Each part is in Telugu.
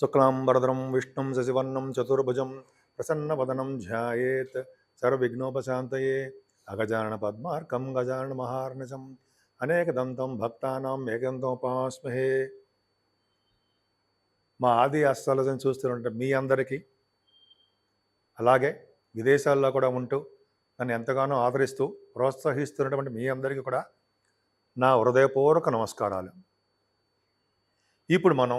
శుక్లాంబరదరం విష్ణుం శశివర్ణం చతుర్భుజం ప్రసన్నవదనం ధ్యాయేత్ సర్వవిఘ్నోపశాంతయే. అగజాన పద్మార్కం గజానన మహార్నిశం అనేకదంతం భక్తానాం ఏకంతోపాస్మహే. మా ఆది అస్సలజని చూస్తుంటే మీ అందరికీ అలాగే విదేశాల్లో కూడా ఉంటూ నన్ను ఎంతగానో ఆదరిస్తూ ప్రోత్సహిస్తున్నటువంటి మీ అందరికీ కూడా నా హృదయపూర్వక నమస్కారాలు. ఇప్పుడు మనం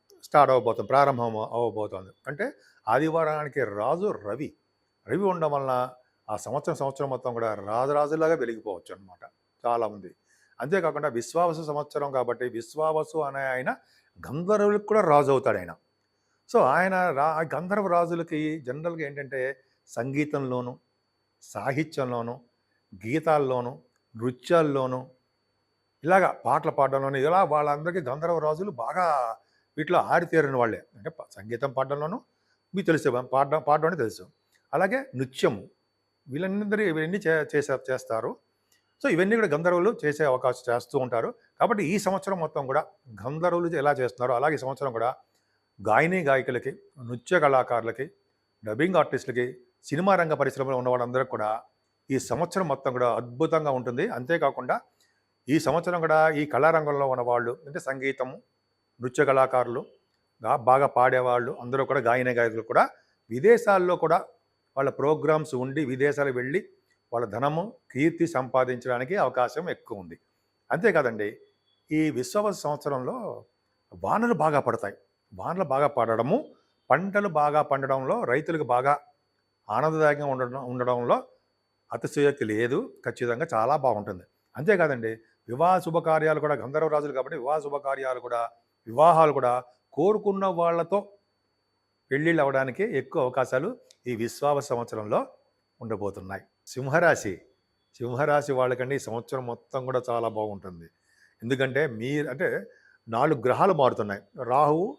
స్టార్ట్ అవ్వబోతుంది ప్రారంభం అవ్వబోతోంది అంటే ఆదివారానికి రాజు రవి. రవి ఉండడం వలన ఆ సంవత్సరం సంవత్సరం మొత్తం కూడా రాజరాజులాగా వెలిగిపోవచ్చు అనమాట చాలామంది. అంతేకాకుండా విశ్వావసు సంవత్సరం కాబట్టి విశ్వావసు అనే ఆయన గంధర్వులకు కూడా రాజు అవుతాడు ఆయన. సో ఆయన రా గంధర్వ రాజులకి జనరల్గా ఏంటంటే సంగీతంలోను సాహిత్యంలోను గీతాల్లోను నృత్యాల్లోనూ ఇలాగా పాటలు పాడడంలోనూ ఇలా వాళ్ళందరికీ గంధర్వ రాజులు బాగా వీటిలో ఆరితేరిన వాళ్ళే. అంటే సంగీతం పాడడంలోనూ మీకు తెలుసు పాడడం పాడడం అనేది తెలుసు. అలాగే నృత్యము. వీళ్ళందరూ ఇవన్నీ చే చేసే చేస్తారు. సో ఇవన్నీ కూడా గంధర్వులు చేసే అవకాశం చేస్తూ ఉంటారు. కాబట్టి ఈ సంవత్సరం మొత్తం కూడా గంధర్వులు ఎలా చేస్తున్నారో అలాగే ఈ సంవత్సరం కూడా గాయని గాయకులకి నృత్య కళాకారులకి డబ్బింగ్ ఆర్టిస్టులకి సినిమా రంగ పరిశ్రమలో ఉన్న వాళ్ళందరూ కూడా ఈ సంవత్సరం మొత్తం కూడా అద్భుతంగా ఉంటుంది. అంతేకాకుండా ఈ సంవత్సరం కూడా ఈ కళారంగంలో ఉన్న వాళ్ళు అంటే సంగీతము నృత్య కళాకారులు బాగా పాడేవాళ్ళు అందరూ కూడా గాయన గాయకులు కూడా విదేశాల్లో కూడా వాళ్ళ ప్రోగ్రామ్స్ ఉండి విదేశాలకు వెళ్ళి వాళ్ళ ధనము కీర్తి సంపాదించడానికి అవకాశం ఎక్కువ ఉంది. అంతేకాదండి ఈ విశ్వ సంవత్సరంలో వానలు బాగా పడతాయి. వానలు బాగా పడడము పంటలు బాగా పండడంలో రైతులకు బాగా ఆనందదాయకంగా ఉండడం ఉండడంలో అతిశయోక్తి లేదు. ఖచ్చితంగా చాలా బాగుంటుంది. అంతేకాదండి వివాహ శుభకార్యాలు కూడా గంధర్వరాజులు కాబట్టి వివాహ శుభకార్యాలు కూడా వివాహాలు కూడా కోరుకున్న వాళ్ళతో పెళ్ళిళ్ళు అవ్వడానికి ఎక్కువ అవకాశాలు ఈ విశ్వావ సంవత్సరంలో ఉండబోతున్నాయి. సింహరాశి సింహరాశి వాళ్ళకండి ఈ సంవత్సరం మొత్తం కూడా చాలా బాగుంటుంది. ఎందుకంటే మీ అంటే నాలుగు గ్రహాలు మారుతున్నాయి. రాహువు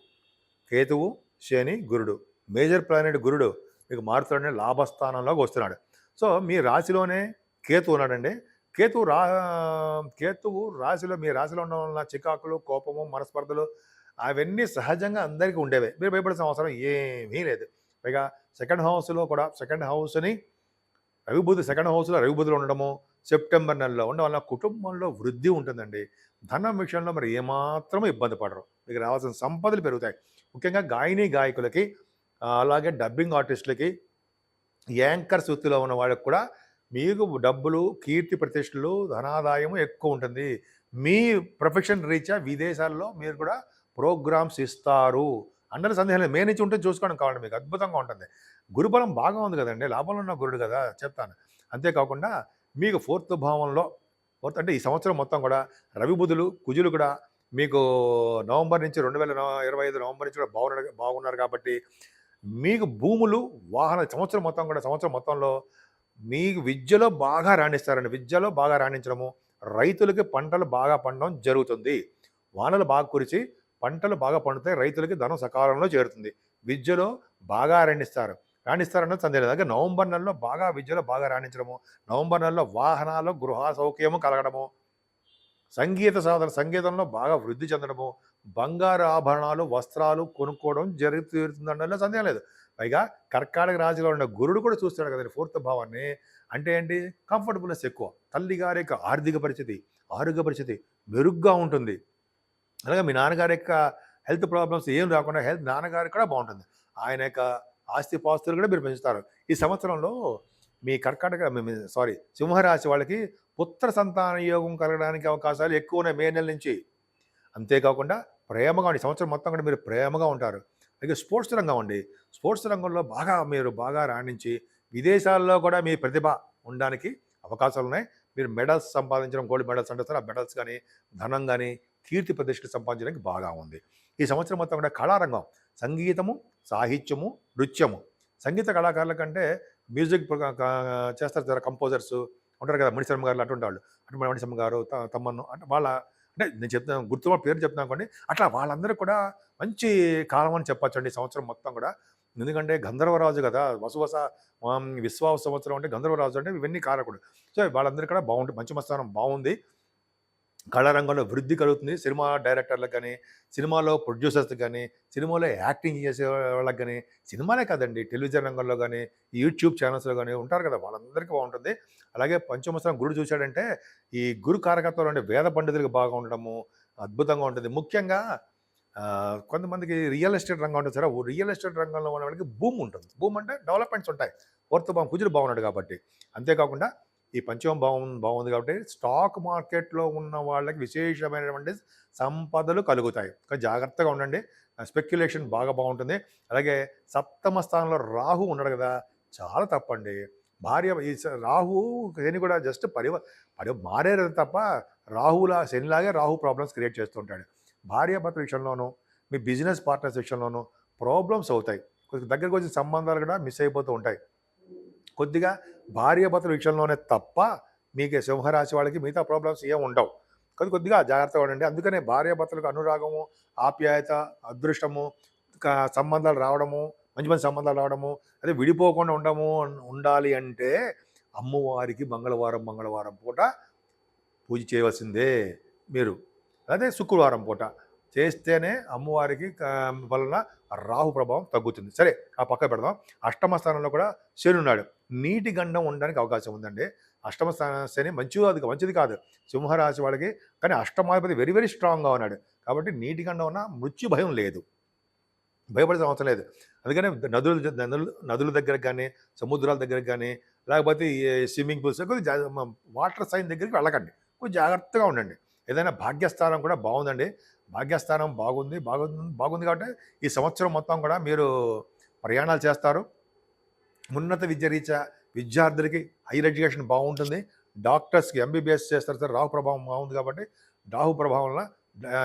కేతువు శని గురుడు. మేజర్ ప్లానెట్ గురుడు మీకు మారుతున్నాడు లాభస్థానంలోకి వస్తున్నాడు. సో మీ రాశిలోనే కేతు ఉన్నాడండి. కేతువు రా కేతువు రాశిలో మీ రాశిలో ఉండడం వలన చికాకులు కోపము మనస్పర్ధలు అవన్నీ సహజంగా అందరికీ ఉండేవే. మీరు భయపడాల్సిన అవసరం ఏమీ లేదు. పైగా సెకండ్ హౌస్లో కూడా సెకండ్ హౌస్ని రవిబుద్ధి సెకండ్ హౌస్లో రవిబుద్ధులు ఉండడము సెప్టెంబర్ నెలలో ఉండడం వల్ల కుటుంబంలో వృద్ధి ఉంటుందండి. ధనం విషయంలో మరి ఏమాత్రం ఇబ్బంది పడరు. మీకు రావాల్సిన సంపదలు పెరుగుతాయి. ముఖ్యంగా గాయని గాయకులకి అలాగే డబ్బింగ్ ఆర్టిస్టులకి యాంకర్ వృత్తిలో ఉన్న వాళ్ళకి కూడా మీకు డబ్బులు కీర్తి ప్రతిష్టలు ధనాదాయము ఎక్కువ ఉంటుంది. మీ ప్రొఫెషన్ రీత్యా విదేశాల్లో మీరు కూడా ప్రోగ్రామ్స్ ఇస్తారు. అందరి సందేహం లేదు. మే నుంచి ఉంటే చూసుకోవడం కావాలి మీకు. అద్భుతంగా ఉంటుంది. గురుబలం బాగా ఉంది కదండి. లాభంలో ఉన్న గురుడు కదా చెప్తాను. అంతేకాకుండా మీకు ఫోర్త్ భావంలో ఫోర్త్ అంటే ఈ సంవత్సరం మొత్తం కూడా రవి బుధులు కుజులు కూడా మీకు నవంబర్ నుంచి రెండు వేల ఇరవై ఐదు నవంబర్ నుంచి కూడా బాగున్నారు బాగున్నారు కాబట్టి మీకు భూములు వాహన సంవత్సరం మొత్తం కూడా సంవత్సరం మొత్తంలో మీకు విద్యలో బాగా రాణిస్తారండి. విద్యలో బాగా రాణించడము రైతులకి పంటలు బాగా పండడం జరుగుతుంది. వానలు బాగా కురిచి పంటలు బాగా పండుతాయి రైతులకి ధనం సకాలంలో చేరుతుంది. విద్యలో బాగా రాణిస్తారు. రాణిస్తారన్నది సందేహం లేదు. అలాగే నవంబర్ నెలలో బాగా విద్యలో బాగా రాణించడము నవంబర్ నెలలో వాహనాలు గృహ సౌఖ్యము కలగడము సంగీత సాధన సంగీతంలో బాగా వృద్ధి చెందడము బంగారు ఆభరణాలు వస్త్రాలు కొనుక్కోవడం జరుగుతుందనలో సందేహం లేదు. పైగా కర్కాటక రాజుగా ఉన్న గురుడు కూడా చూస్తాడు కదండి ఫోర్త్ భావాన్ని. అంటే ఏంటి? కంఫర్టబుల్నెస్ ఎక్కువ. తల్లిగారి యొక్క ఆర్థిక పరిస్థితి ఆరోగ్య పరిస్థితి మెరుగ్గా ఉంటుంది. అలాగే మీ నాన్నగారి యొక్క హెల్త్ ప్రాబ్లమ్స్ ఏం రాకుండా హెల్త్ నాన్నగారికి కూడా బాగుంటుంది. ఆయన యొక్క ఆస్తి పాస్తులు కూడా మీరు పెంచుతారు. ఈ సంవత్సరంలో మీ కర్కాటక సారీ సింహరాశి వాళ్ళకి పుత్ర సంతాన యోగం కలగడానికి అవకాశాలు ఎక్కువ ఉన్నాయి మే నెల నుంచి. అంతేకాకుండా ప్రేమగా ఉండి సంవత్సరం మొత్తం కూడా మీరు ప్రేమగా ఉంటారు. అలాగే స్పోర్ట్స్ రంగం అండి. స్పోర్ట్స్ రంగంలో బాగా మీరు బాగా రాణించి విదేశాల్లో కూడా మీ ప్రతిభ ఉండడానికి అవకాశాలు ఉన్నాయి. మీరు మెడల్స్ సంపాదించడం గోల్డ్ మెడల్స్ అంటే సార్ ఆ మెడల్స్ కానీ ధనం కానీ కీర్తి ప్రతిష్టలు సంపాదించడానికి బాగా ఉంది. ఈ సంవత్సరం మొత్తం కూడా కళారంగం సంగీతము సాహిత్యము నృత్యము. సంగీత కళాకారుల కంటే మ్యూజిక్ చేస్తారు కంపోజర్స్. ఉంటారు కదా మణిశర్మ గారు అటువంటి వాళ్ళు. అటు మణిశర్మ గారు తమ్మన్ను అంటే వాళ్ళ అంటే నేను చెప్తాను గుర్తు పేరు చెప్తాను అనుకోండి అట్లా వాళ్ళందరూ కూడా మంచి కాలం అని చెప్పచ్చు అండి సంవత్సరం మొత్తం కూడా. ఎందుకంటే గంధర్వరాజు కదా వసువస విశ్వాస సంవత్సరం అంటే గంధర్వరాజు అంటే ఇవన్నీ కారకుడు. సో వాళ్ళందరూ కూడా బాగుంటుంది మంచి స్థానం బాగుంది. కళారంగంలో వృద్ధి కలుగుతుంది. సినిమా డైరెక్టర్లకు కానీ సినిమాలో ప్రొడ్యూసర్స్ కానీ సినిమాలో యాక్టింగ్ చేసే వాళ్ళకి కానీ సినిమానే కాదండి. టెలివిజన్ రంగంలో కానీ యూట్యూబ్ ఛానల్స్లో కానీ ఉంటారు కదా వాళ్ళందరికీ బాగుంటుంది. అలాగే పంచమస్తం గురుడు చూశాడంటే ఈ గురు కారకత్వం అంటే వేద పండితులకు బాగా ఉండడము అద్భుతంగా ఉంటుంది. ముఖ్యంగా కొంతమందికి రియల్ ఎస్టేట్ రంగం ఉంటుంది సరే. రియల్ ఎస్టేట్ రంగంలో ఉన్న వాళ్ళకి భూమి ఉంటుంది. భూమి అంటే డెవలప్మెంట్స్ ఉంటాయి. వర్తబాం కుజుడు బాగున్నాడు కాబట్టి. అంతేకాకుండా ఈ పంచమం బాగుంది బాగుంది కాబట్టి స్టాక్ మార్కెట్లో ఉన్న వాళ్ళకి విశేషమైనటువంటి సంపదలు కలుగుతాయి. కానీ జాగ్రత్తగా ఉండండి. స్పెక్యులేషన్ బాగా బాగుంటుంది అలాగే సప్తమ స్థానంలో రాహు ఉన్నాడు కదా చాలా తప్పండి. భార్య ఈ రాహు శని కూడా జస్ట్ పరివ పరి మారేది తప్ప రాహులా శనిలాగే రాహు ప్రాబ్లమ్స్ క్రియేట్ చేస్తుంటాడు. భార్యాభర్త విషయంలోనూ మీ బిజినెస్ పార్ట్నర్స్ విషయంలోనూ ప్రాబ్లమ్స్ అవుతాయి. దగ్గరకు వచ్చిన సంబంధాలు కూడా మిస్ అయిపోతూ ఉంటాయి. కొద్దిగా భార్యాభర్తల విషయంలోనే తప్ప మీకు సింహరాశి వాళ్ళకి మిగతా ప్రాబ్లమ్స్ ఏం ఉండవు. కొద్ది కొద్దిగా జాగ్రత్తగా ఉండండి. అందుకనే భార్యాభర్తలకు అనురాగము ఆప్యాయత అదృష్టము సంబంధాలు రావడము మంచి మంచి సంబంధాలు రావడము అదే విడిపోకుండా ఉండము ఉండాలి అంటే అమ్మవారికి మంగళవారం మంగళవారం పూట పూజ చేయవలసిందే మీరు. అదే శుక్రవారం పూట. చేస్తేనే అమ్మవారికి వలన రాహు ప్రభావం తగ్గుతుంది. సరే ఆ పక్క పెడదాం. అష్టమ స్థానంలో కూడా శని ఉన్నాడు. నీటి గండం ఉండడానికి అవకాశం ఉందండి. అష్టమ స్థాన శని మంచిది అది మంచిది కాదు. సింహరాశి వాళ్ళకి కానీ అష్టమాధిపతి వెరీ వెరీ స్ట్రాంగ్గా ఉన్నాడు. కాబట్టి నీటి గండం ఉన్న మృత్యు భయం లేదు. భయపడాల్సిన అవసరం లేదు. అందుకని నదులు నదులు నదుల దగ్గర కానీ సముద్రాల దగ్గరకు కానీ లేకపోతే ఈ స్విమ్మింగ్ పూల్స్ వాటర్ సైన్ దగ్గరికి వెళ్ళకండి. కొంచెం జాగ్రత్తగా ఉండండి. ఏదైనా భాగ్యస్థానం కూడా బాగుందండి. భాగ్యస్థానం బాగుంది బాగుంది బాగుంది కాబట్టి ఈ సంవత్సరం మొత్తం కూడా మీరు ప్రయాణాలు చేస్తారు. ఉన్నత విద్య రీత్యా విద్యార్థులకి హైయర్ ఎడ్యుకేషన్ బాగుంటుంది. డాక్టర్స్కి ఎంబీబీఎస్ చేస్తారు సార్. రాహు ప్రభావం బాగుంది కాబట్టి రాహు ప్రభావం వల్ల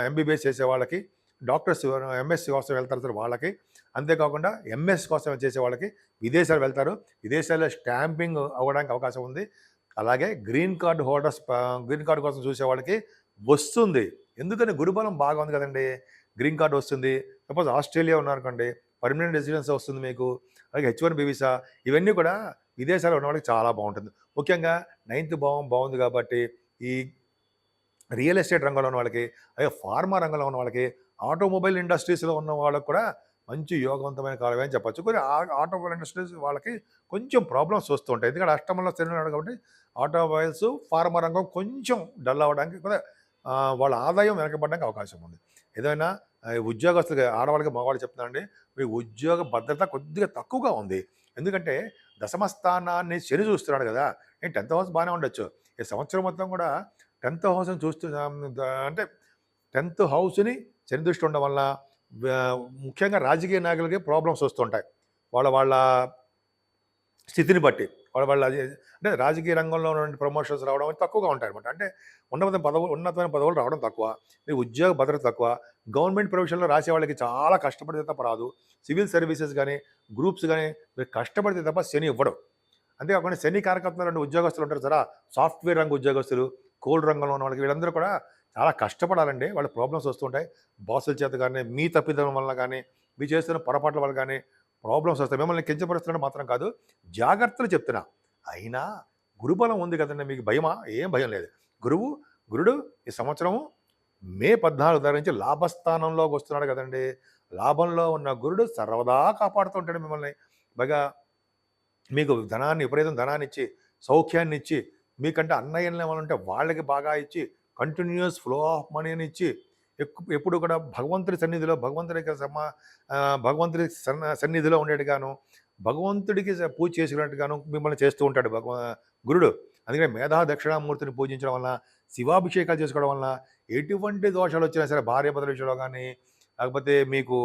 ఎంబీబీఎస్ చేసే వాళ్ళకి డాక్టర్స్ ఎంఎస్సీ కోసం వెళ్తారు సార్ వాళ్ళకి. అంతేకాకుండా ఎంఎస్ కోసం చేసే వాళ్ళకి విదేశాలు వెళ్తారు. విదేశాల్లో స్టాంపింగ్ అవ్వడానికి అవకాశం ఉంది. అలాగే green card holders green card కోసం చూసే వాళ్ళకి వస్తుంది. ఎందుకని గురుబలం బాగా ఉంది కదండి? గ్రీన్ కార్డ్ వస్తుంది. సపోజ్ ఆస్ట్రేలియా ఉన్నారనుకోండి పర్మనెంట్ రెసిడెన్స్ వస్తుంది మీకు. అలాగే హెచ్ వన్ బీవీసా ఇవన్నీ కూడా విదేశాల్లో ఉన్న వాళ్ళకి చాలా బాగుంటుంది. ముఖ్యంగా నైన్త్ భావం బాగుంది కాబట్టి ఈ రియల్ ఎస్టేట్ రంగంలో ఉన్న వాళ్ళకి అలాగే ఫార్మా రంగంలో ఉన్న వాళ్ళకి ఆటోమొబైల్ ఇండస్ట్రీస్లో ఉన్న వాళ్ళకి కూడా మంచి యోగవంతమైన కాలమే అని చెప్పచ్చు. కొన్ని ఆ- ఆటోమొబైల్ ఇండస్ట్రీస్ వాళ్ళకి కొంచెం ప్రాబ్లమ్స్ వస్తూ ఉంటాయి. ఎందుకంటే అష్టమంలో స్థిరంగా కాబట్టి ఆటోమొబైల్స్ ఫార్మా రంగం కొంచెం డల్ అవ్వడానికి కూడా వాళ్ళ ఆదాయం వెనకబడడానికి అవకాశం ఉంది. ఏదైనా ఉద్యోగస్తులకి ఆడవాళ్ళకి మగవాళ్ళు చెప్తున్నానండి మీ ఉద్యోగ భద్రత కొద్దిగా తక్కువగా ఉంది. ఎందుకంటే దశమ స్థానాన్ని శని చూస్తున్నాడు కదా నేను టెన్త్ హౌస్ బాగానే ఉండొచ్చు. ఈ సంవత్సరం మొత్తం కూడా టెన్త్ హౌస్ని చూస్తూ అంటే టెన్త్ హౌస్ని శని దృష్టి ఉండడం వల్ల ముఖ్యంగా రాజకీయ నాయకులకి ప్రాబ్లమ్స్ వస్తుంటాయి వాళ్ళ వాళ్ళ స్థితిని బట్టి. వాళ్ళ అది- అంటే రాజకీయ రంగంలో ఉన్నటువంటి ప్రమోషన్స్ రావడం అనేది తక్కువగా ఉంటాయి అనమాట అంటే ఉన్నతమైన పదవులు ఉన్నతమైన పదవులు రావడం తక్కువ. ఈ ఉద్యోగ భద్రత తక్కువ. గవర్నమెంట్ ప్రొఫెషన్లో రాసే వాళ్ళకి చాలా కష్టపడితే తప్ప రాదు. సివిల్ సర్వీసెస్ కానీ గ్రూప్స్ కానీ మీరు కష్టపడితే తప్ప శని ఇవ్వడం. అంతేకాకుండా శని కార్యకర్తలు రెండు ఉద్యోగస్తులు ఉంటారు సరే సాఫ్ట్వేర్ రంగ ఉద్యోగస్తులు కోల్డ్ రంగంలో ఉన్న వాళ్ళకి వీళ్ళందరూ కూడా చాలా కష్టపడాలండి. వాళ్ళ ప్రాబ్లమ్స్ వస్తుంటాయి బాసుల చేత కానీ మీ తప్పిదం వల్ల కానీ మీ చేస్తున్న పొరపాట్ల వల్ల కానీ ప్రాబ్లమ్స్ వస్తాయి మిమ్మల్ని కించపరుస్తున్నాడు మాత్రం కాదు జాగ్రత్తలు చెప్తున్నా. అయినా గురుబలం ఉంది కదండి మీకు భయమా? ఏం భయం లేదు. గురువు గురుడు ఈ సంవత్సరము మే పద్నాలుగు ధర నుంచి లాభస్థానంలోకి వస్తున్నాడు కదండి. లాభంలో ఉన్న గురుడు సర్వదా కాపాడుతుంటాడు మిమ్మల్ని. బాగా మీకు ధనాన్ని విపరీతం ధనాన్ని ఇచ్చి సౌఖ్యాన్ని ఇచ్చి మీకంటే అన్నయ్యలు ఏమైనా ఉంటే వాళ్ళకి బాగా ఇచ్చి కంటిన్యూస్ ఫ్లో ఆఫ్ మనీని ఇచ్చి ఎప్పుడు కూడా భగవంతుడి సన్నిధిలో భగవంతుడి సమా భగవంతుడి సన్న సన్నిధిలో ఉండేట్టుగాను భగవంతుడికి పూజ చేసుకున్నట్టుగాను మిమ్మల్ని చేస్తూ ఉంటాడు భగవ గురుడు. అందుకని మేధా దక్షిణామూర్తిని పూజించడం వలన శివాభిషేకాలు చేసుకోవడం వలన ఎటువంటి దోషాలు వచ్చినా సరే భార్య పదల విషయంలో కానీ లేకపోతే మీకు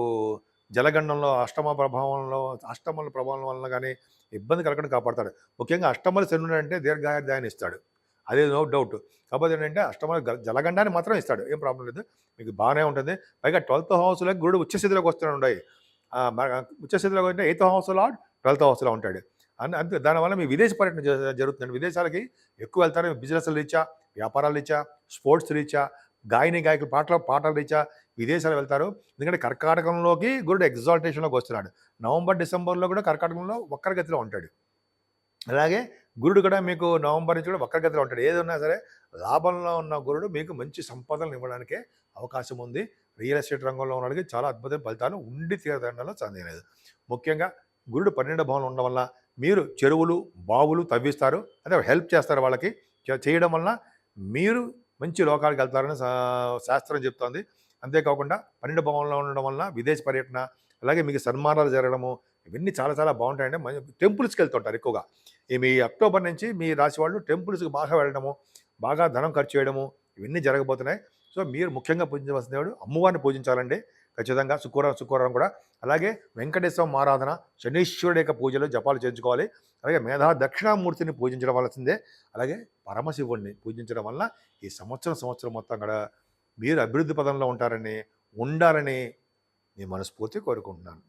జలగండంలో అష్టమ ప్రభావంలో అష్టమల ప్రభావం వలన కానీ ఇబ్బంది కలగకుండా కాపాడతాడు. ముఖ్యంగా అష్టమల శనుడు అంటే దీర్ఘాయుర్దాయాన్ని ఇస్తాడు అదే నో డౌట్. కాకపోతే ఏంటంటే అష్టమ జలగండాన్ని మాత్రం ఇస్తాడు. ఏం ప్రాబ్లం లేదు. మీకు బాగానే ఉంటుంది. పైగా ట్వెల్త్ హౌస్లో గురుడు ఉచ్చస్థితిలోకి వస్తూనే ఉన్నాయి ఉచ్చస్థితిలోకి అంటే ఎయిత్ హౌస్లో ట్వెల్త్ హౌస్లో ఉంటాడు. అని అంతే. దానివల్ల మీ విదేశ పర్యటన జ- జరుగుతుంది విదేశాలకి ఎక్కువ వెళ్తారు. బిజినెస్ రీచా వ్యాపారాలు రీచా స్పోర్ట్స్ రీచా గాయని గాయకులు పాటల పాటల రీచా విదేశాలు వెళ్తారు. ఎందుకంటే కర్కాటకంలోకి గురుడు ఎగ్జాల్టేషన్లోకి వస్తున్నాడు. నవంబర్ డిసెంబర్లో కూడా కర్కాటకంలో ఒక్కరి గతిలో ఉంటాడు. అలాగే గురుడు కూడా మీకు నవంబర్ నుంచి కూడా వక్రగతిలో ఉంటాడు. ఏదన్నా సరే లాభంలో ఉన్న గురుడు మీకు మంచి సంపదలను ఇవ్వడానికే అవకాశం ఉంది. రియల్ ఎస్టేట్ రంగంలో ఉన్న చాలా అద్భుతమైన ఫలితాలు ఉండి తీరదండలో సందేహం లేదు. ముఖ్యంగా గురుడు పన్నెండు భవనం ఉండడం వల్ల మీరు చెరువులు బావులు తవ్విస్తారు. అదే హెల్ప్ చేస్తారు వాళ్ళకి. చేయడం వలన మీరు మంచి లోకాలకు వెళ్తారని శాస్త్రం చెప్తోంది. అంతేకాకుండా పన్నెండు భవనంలో ఉండడం వలన విదేశ పర్యటన అలాగే మీకు సన్మానాలు జరగడము ఇవన్నీ చాలా చాలా బాగుంటాయండి. టెంపుల్స్కి వెళ్తుంటారు ఎక్కువగా. మీ అక్టోబర్ నుంచి మీ రాశి వాళ్ళు టెంపుల్స్కి బాగా వెళ్ళడము బాగా ధనం ఖర్చు చేయడము ఇవన్నీ జరగబోతున్నాయి. సో మీరు ముఖ్యంగా పూజించవలసిన దేవుడు అమ్మవారిని పూజించాలండి. ఖచ్చితంగా శుక్రవారం శుక్రవారం కూడా. అలాగే వెంకటేశ్వరం ఆరాధన శనీశ్వరుడి యొక్క పూజలు జపాలు చేయించుకోవాలి. అలాగే మేధా దక్షిణామూర్తిని పూజించడం వలసిందే. అలాగే పరమశివుడిని పూజించడం వల్ల ఈ సంవత్సరం సంవత్సరం మొత్తం కూడా మీరు అభివృద్ధి పదంలో ఉంటారని ఉండాలని నేను మనస్ఫూర్తి కోరుకుంటున్నాను.